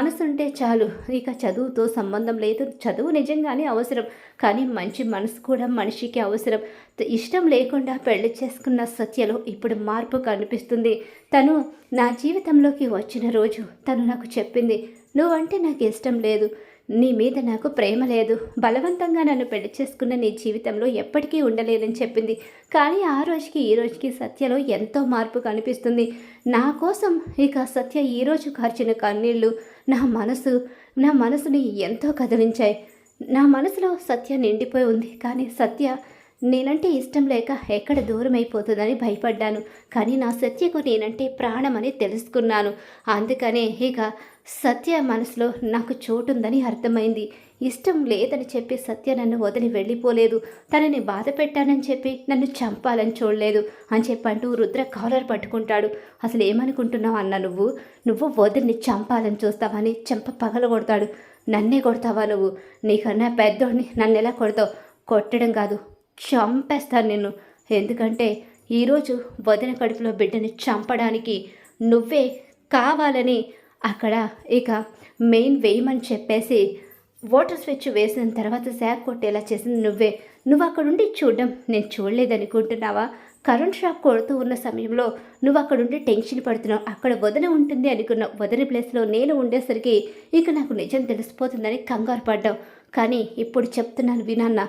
మనసుంటే చాలు. ఇక చదువుతో సంబంధం లేదు. చదువు నిజంగానే అవసరం. కానీ మంచి మనసు కూడా మనిషికి అవసరం. ఇష్టం లేకుండా పెళ్ళి చేసుకున్న సత్యలో ఇప్పుడు మార్పు కనిపిస్తుంది. తను నా జీవితంలోకి వచ్చిన రోజు తను నాకు చెప్పింది నువ్వంటే నాకు ఇష్టం లేదు. నీ మీద నాకు ప్రేమ లేదు. బలవంతంగా నన్ను పెళ్ళి చేసుకున్న నీ జీవితంలో ఎప్పటికీ ఉండలేదని చెప్పింది. కానీ ఆ రోజుకి ఈ రోజుకి సత్యలో ఎంతో మార్పు కనిపిస్తుంది. నా కోసం ఇక సత్య ఈరోజు కార్చిన కన్నీళ్ళు నా మనసు నా మనసుని ఎంతో కదిలించాయి. నా మనసులో సత్య నిండిపోయి ఉంది. కానీ సత్య నేనంటే ఇష్టం లేక ఎక్కడ దూరం అయిపోతుందని భయపడ్డాను. కానీ నా సత్యకు నేనంటే ప్రాణమని తెలుసుకున్నాను. అందుకనే ఇక సత్య మనసులో నాకు చోటుందని అర్థమైంది. ఇష్టం లేదని చెప్పి సత్య నన్ను వదిలి వెళ్ళిపోలేదు. తనని బాధ పెట్టానని చెప్పి నన్ను చంపాలని చూడలేదు అని చెప్పంటూ రుద్ర కాలర్ పట్టుకుంటాడు. అసలు ఏమనుకుంటున్నావు అన్న నువ్వు? నువ్వు వదిలిని చంపాలని చూస్తావని చెంప పగల కొడతాడు. నన్నే కొడతావా నువ్వు? నీకన్నా పెద్దోడిని నన్ను ఎలా కొడతావు? కొట్టడం కాదు. చంపేస్తాను నిన్ను. ఎందుకంటే ఈరోజు వదిన కడుపులో బిడ్డని చంపడానికి నువ్వే కావాలని అక్కడ ఇక మెయిన్ వేయమని చెప్పేసి వాటర్ స్విచ్ వేసిన తర్వాత శాక్ కొట్టేలా చేసింది నువ్వే. నువ్వు అక్కడుండి చూడడం. నేను చూడలేదనుకుంటున్నావా? కరెంట్ షాక్ కొడుతూ ఉన్న సమయంలో నువ్వు అక్కడుండి టెన్షన్ పడుతున్నావు. అక్కడ వదిన ఉంటుంది అనుకున్నావు వదిన ప్లేస్లో నేను ఉండేసరికి ఇక నాకు నిజం తెలిసిపోతుందని కంగారు పడ్డావు. కానీ ఇప్పుడు చెప్తున్నాను వినాన్న.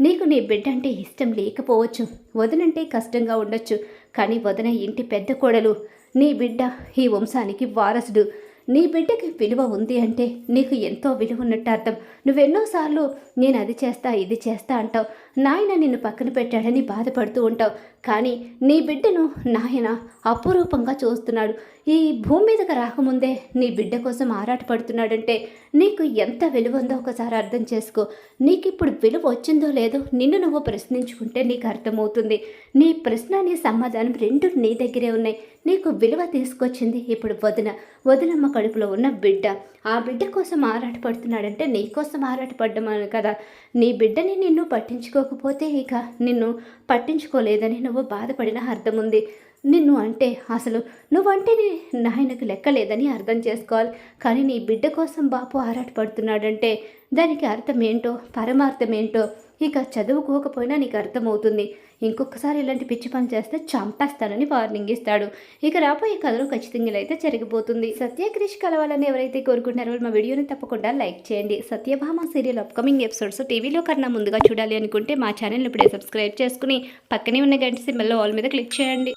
నీకు నీ బిడ్డ అంటే ఇష్టం లేకపోవచ్చు. వదనంటే కష్టంగా ఉండొచ్చు. కానీ వదన ఇంటి పెద్ద కోడలు. నీ బిడ్డ ఈ వంశానికి వారసుడు. నీ బిడ్డకి విలువ ఉంది అంటే నీకు ఎంతో విలువ ఉన్నట్టు అర్థం. నువ్వెన్నోసార్లు నేను అది చేస్తా ఇది చేస్తా అంటావు. నాయన నిన్ను పక్కన పెట్టాడని బాధపడుతూ ఉంటావు. కానీ నీ బిడ్డను నాయన అపురూపంగా చూస్తున్నాడు. ఈ భూమి మీదకి రాకముందే నీ బిడ్డ కోసం ఆరాటపడుతున్నాడంటే నీకు ఎంత విలువ ఉందో ఒకసారి అర్థం చేసుకో. నీకు ఇప్పుడు విలువ వచ్చిందో లేదో నిన్ను నువ్వు ప్రశ్నించుకుంటే నీకు అర్థమవుతుంది. నీ ప్రశ్న నీ సమాధానం రెండు నీ దగ్గరే ఉన్నాయి. నీకు విలువ తీసుకొచ్చింది ఇప్పుడు వదిన. వదినమ్మ కడుపులో ఉన్న బిడ్డ. ఆ బిడ్డ కోసం ఆరాటపడుతున్నాడంటే నీ కోసం ఆరాటపడ్డమని కదా. నీ బిడ్డని నిన్ను పట్టించుకోకపోతే ఇక నిన్ను పట్టించుకోలేదని నువ్వు బాధపడిన అర్థం ఉంది నిన్ను అంటే అసలు నువ్వంటే నాయనకు లెక్కలేదని అర్థం చేసుకోవాలి. కానీ నీ బిడ్డ కోసం బాపు ఆరాటపడుతున్నాడంటే దానికి అర్థం ఏంటో పరమార్థం ఏంటో ఇక చదువుకోకపోయినా నీకు అర్థమవుతుంది. ఇంకొకసారి ఇలాంటి పిచ్చి పని చేస్తే చంపేస్తానని వార్నింగ్ ఇస్తాడు. ఇక రాబోయే కథలో ఖచ్చితంగా అయితే జరిగిపోతుంది. సత్య క్రిష్ కలవాలని ఎవరైతే కోరుకుంటున్నారో మా వీడియోని తప్పకుండా లైక్ చేయండి. సత్యభామ సీరియల్ అప్కమింగ్ ఎపిసోడ్స్ టీవీలో కన్నా ముందుగా చూడాలి అనుకుంటే మా ఛానల్ ఇప్పుడే సబ్స్క్రైబ్ చేసుకుని పక్కనే ఉన్న గంట సింబల్లో ఆల్ మీద క్లిక్ చేయండి.